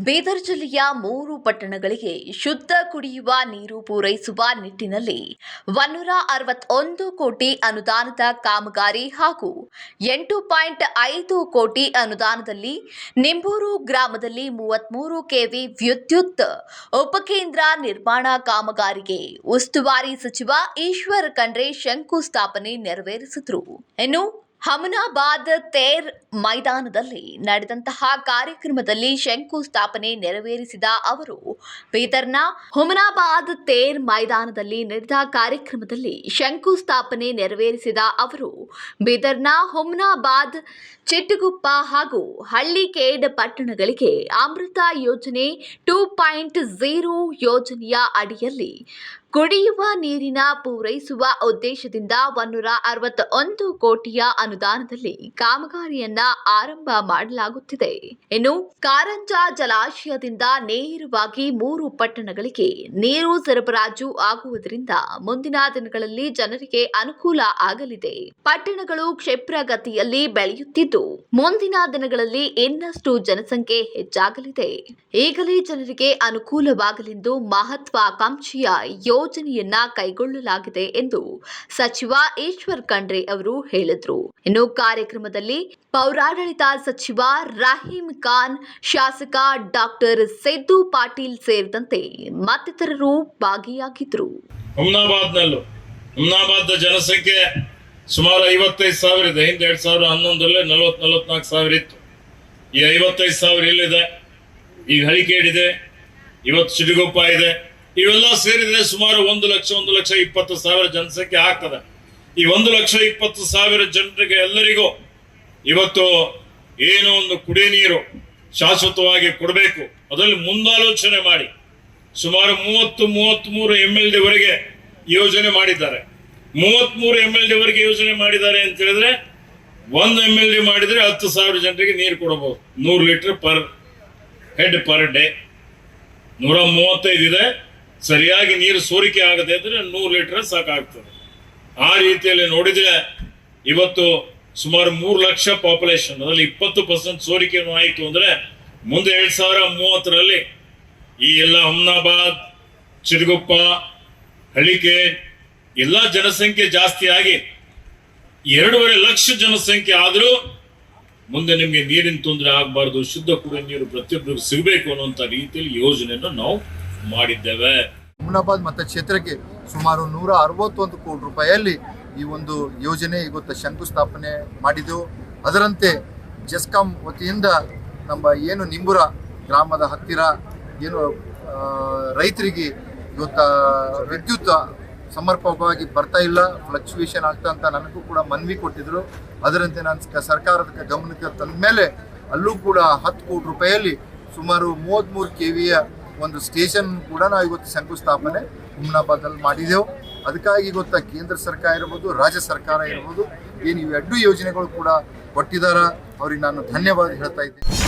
ಬೀದರ್ ಜಿಲ್ಲೆಯ ಮೂರು ಪಟ್ಟಣಗಳಿಗೆ ಶುದ್ಧ ಕುಡಿಯುವ ನೀರು ಪೂರೈಸುವ ನಿಟ್ಟಿನಲ್ಲಿ ಒನ್ನೂರ ಅರವತ್ತೊಂದು ಕೋಟಿ ಅನುದಾನದ ಕಾಮಗಾರಿ ಹಾಗೂ ಎಂಟು ಪಾಯಿಂಟ್ ಐದು ಕೋಟಿ ಅನುದಾನದಲ್ಲಿ ನಿಂಬೂರು ಗ್ರಾಮದಲ್ಲಿ ಮೂವತ್ಮೂರು ಕೆವಿ ವಿದ್ಯುತ್ ಉಪಕೇಂದ್ರ ನಿರ್ಮಾಣ ಕಾಮಗಾರಿಗೆ ಉಸ್ತುವಾರಿ ಸಚಿವ ಈಶ್ವರ್ ಖಂಡ್ರೆ ಶಂಕುಸ್ಥಾಪನೆ ನೆರವೇರಿಸಿದರು. ಇನ್ನು ಹಮನಾಬಾದ್ ತೇರ್ ಮೈದಾನದಲ್ಲಿ ನಡೆದಂತಹ ಕಾರ್ಯಕ್ರಮದಲ್ಲಿ ಶಂಕುಸ್ಥಾಪನೆ ನೆರವೇರಿಸಿದ ಅವರು ಬೀದರ್ನ ಹುಮನಾಬಾದ್ ತೇರ್ ಮೈದಾನದಲ್ಲಿ ನಡೆದ ಕಾರ್ಯಕ್ರಮದಲ್ಲಿ ಶಂಕುಸ್ಥಾಪನೆ ನೆರವೇರಿಸಿದ ಅವರು ಬೀದರ್ನ ಹುಮನಾಬಾದ್ ಚಿಟ್ಟಗುಪ್ಪ ಹಾಗೂ ಹಳ್ಳಿಕೇಡ್ ಪಟ್ಟಣಗಳಿಗೆ ಅಮೃತ ಯೋಜನೆ ಟೂ ಪಾಯಿಂಟ್ ಝೀರೋ ಯೋಜನೆಯ ಅಡಿಯಲ್ಲಿ ಕುಡಿಯುವ ನೀರಿನ ಪೂರೈಸುವ ಉದ್ದೇಶದಿಂದ ಒನ್ನೂರ ಅರವತ್ತೊಂದು ಕೋಟಿಯ ಅನುದಾನದಲ್ಲಿ ಕಾಮಗಾರಿಯನ್ನ ಆರಂಭ ಮಾಡಲಾಗುತ್ತಿದೆ. ಇನ್ನು ಕಾರಂಜ ಜಲಾಶಯದಿಂದ ನೇರವಾಗಿ ಮೂರು ಪಟ್ಟಣಗಳಿಗೆ ನೀರು ಸರಬರಾಜು ಆಗುವುದರಿಂದ ಮುಂದಿನ ದಿನಗಳಲ್ಲಿ ಜನರಿಗೆ ಅನುಕೂಲ ಆಗಲಿದೆ. ಪಟ್ಟಣಗಳು ಕ್ಷಿಪ್ರಗತಿಯಲ್ಲಿ ಬೆಳೆಯುತ್ತಿದ್ದು, ಮುಂದಿನ ದಿನಗಳಲ್ಲಿ ಇನ್ನಷ್ಟು ಜನಸಂಖ್ಯೆ ಹೆಚ್ಚಾಗಲಿದೆ. ಈಗಲೇ ಜನರಿಗೆ ಅನುಕೂಲವಾಗಲೆಂದು ಮಹತ್ವಾಕಾಂಕ್ಷೆಯ ಯೋಜನೆಯನ್ನ ಕೈಗೊಳ್ಳಲಾಗಿದೆ ಎಂದು ಸಚಿವ ಈಶ್ವರ್ ಖಂಡ್ರೆ ಅವರು ಹೇಳಿದರು. ಇನ್ನು ಕಾರ್ಯಕ್ರಮದಲ್ಲಿ ಪೌರಾಡಳಿತ ಸಚಿವ ರಹೀಂ ಖಾನ್, ಶಾಸಕ ಡಾಕ್ಟರ್ ಸಿದ್ದು ಪಾಟೀಲ್ ಸೇರಿದಂತೆ ಮತ್ತಿತರರು ಹುಮ್ನಾಬಾದ್ ಜನಸಂಖ್ಯೆ ಸುಮಾರು ಐವತ್ತೈದು ಸಾವಿರ ಇದೆ. ಹಿಂದೆ ಎರಡು ಸಾವಿರ ಹನ್ನೊಂದರಲ್ಲಿ ನಲವತ್ ನಲವತ್ನಾಲ್ಕು ಸಾವಿರ ಇತ್ತು. ಈ ಐವತ್ತೈದು ಸಾವಿರ ಎಲ್ಲಿದೆ? ಈಗ ಹಳಿಕೇಡಿದೆ. ಇವತ್ತು ಸಿಡಿಗೊಪ್ಪ ಇದೆ. ಇವೆಲ್ಲ ಸೇರಿದ್ರೆ ಸುಮಾರು ಒಂದು ಲಕ್ಷ ಒಂದು ಲಕ್ಷ ಇಪ್ಪತ್ತು ಸಾವಿರ ಜನಸಂಖ್ಯೆ ಆಗ್ತದೆ. ಈ ಒಂದು ಲಕ್ಷ ಇಪ್ಪತ್ತು ಸಾವಿರ ಜನರಿಗೆ ಎಲ್ಲರಿಗೂ ಇವತ್ತು ಏನೋ ಒಂದು ಕುಡಿ ನೀರು ಶಾಶ್ವತವಾಗಿ ಕೊಡಬೇಕು. ಅದರಲ್ಲಿ ಮುಂದಾಲೋಚನೆ ಮಾಡಿ. ಸುಮಾರು ಮೂವತ್ತು ಮೂವತ್ತ್ಮೂರು ಎಂ ಎಲ್ ಡಿವರೆಗೆ ಯೋಜನೆ ಮಾಡಿದ್ದಾರೆ. ಮೂವತ್ತ್ಮೂರು ಎಂ ಎಲ್ ಡಿವರೆಗೆ ಯೋಜನೆ ಮಾಡಿದ್ದಾರೆ ಅಂತ ಹೇಳಿದ್ರೆ ಒಂದು ಎಂ ಎಲ್ ಡಿ ಮಾಡಿದ್ರೆ ಹತ್ತು ಸಾವಿರ ಜನರಿಗೆ ನೀರು ಕೊಡಬಹುದು. ನೂರು litre per head per day. ನೂರ ಮೂವತ್ತೈದು ಇದೆ. ಸರಿಯಾಗಿ ನೀರು ಸೋರಿಕೆ ಆಗದೆ ಅಂದರೆ ನೂರು ಲೀಟರ್ ಸಾಕಾಗ್ತದೆ. ಆ ರೀತಿಯಲ್ಲಿ ನೋಡಿದ್ರೆ ಇವತ್ತು ಸುಮಾರು ಮೂರು ಲಕ್ಷ ಪಾಪ್ಯುಲೇಷನ್ ಅದರಲ್ಲಿ ಇಪ್ಪತ್ತು ಪರ್ಸೆಂಟ್ ಸೋರಿಕೆಯನ್ನು ಆಯಿತು ಅಂದ್ರೆ ಮುಂದೆ ಎರಡು ಸಾವಿರ ಮೂವತ್ತರಲ್ಲಿ ಈ ಎಲ್ಲ ಹುಮ್ನಾಬಾದ್ ಚಿರುಗುಪ್ಪ ಹಳಿಕೆ ಎಲ್ಲ ಜನಸಂಖ್ಯೆ ಜಾಸ್ತಿ ಆಗಿ ಎರಡೂವರೆ ಲಕ್ಷ ಜನಸಂಖ್ಯೆ ಆದರೂ ಮುಂದೆ ನಿಮಗೆ ನೀರಿನ ತೊಂದರೆ ಆಗಬಾರ್ದು, ಶುದ್ಧ ಕುಡಿಯುವ ನೀರು ಪ್ರತಿಯೊಬ್ಬರಿಗೂ ಸಿಗಬೇಕು ಅನ್ನುವಂಥ ರೀತಿಯಲ್ಲಿ ಯೋಜನೆಯನ್ನು ನಾವು ಮಾಡಿದ್ದೇವೆ. ಹುಮ್ನಾಬಾದ್ ಮತಕ್ಷೇತ್ರಕ್ಕೆ ಸುಮಾರು ನೂರ ಅರವತ್ತೊಂದು ಕೋಟಿ ರೂಪಾಯಿಯಲ್ಲಿ ಈ ಒಂದು ಯೋಜನೆ ಇವತ್ತು ಶಂಕುಸ್ಥಾಪನೆ ಮಾಡಿದೆವು ಅದರಂತೆ ಜೆಸ್ಕಾಂ ವತಿಯಿಂದ ನಮ್ಮ ಏನು ನಿಂಬುರ ಗ್ರಾಮದ ಹತ್ತಿರ ಏನು ರೈತರಿಗೆ ಇವತ್ತು ವಿದ್ಯುತ್ ಸಮರ್ಪಕವಾಗಿ ಬರ್ತಾ ಇಲ್ಲ ಫ್ಲಕ್ಚುಯೇಷನ್ ಆಗ್ತಾ ಅಂತ ನನಗೂ ಕೂಡ ಮನವಿ ಕೊಟ್ಟಿದ್ರು. ಅದರಂತೆ ನಾನು ಸರ್ಕಾರದ ಗಮನಕ್ಕೆ ತಂದ ಮೇಲೆ ಅಲ್ಲೂ ಕೂಡ ಹತ್ತು ಕೋಟಿ ರೂಪಾಯಿಯಲ್ಲಿ ಸುಮಾರು ಮೂವತ್ತ್ಮೂರು ಕೆ ವಿಯ ಒಂದು ಸ್ಟೇಷನ್ ಕೂಡ ನಾವು ಇವತ್ತು ಶಂಕುಸ್ಥಾಪನೆ ಹುಮ್ನಾಬಾದಲ್ಲಿ ಮಾಡಿದೆವು. ಅದಕ್ಕಾಗಿ ಗೊತ್ತಾ, ಕೇಂದ್ರ ಸರ್ಕಾರ ಇರ್ಬೋದು, ರಾಜ್ಯ ಸರ್ಕಾರ ಇರ್ಬೋದು, ಏನು ಇವೆರಡೂ ಯೋಜನೆಗಳು ಕೂಡ ಕೊಟ್ಟಿದ್ದಾರೆ ಅವ್ರಿಗೆ ನಾನು ಧನ್ಯವಾದ ಹೇಳ್ತಾ ಇದ್ದೀನಿ.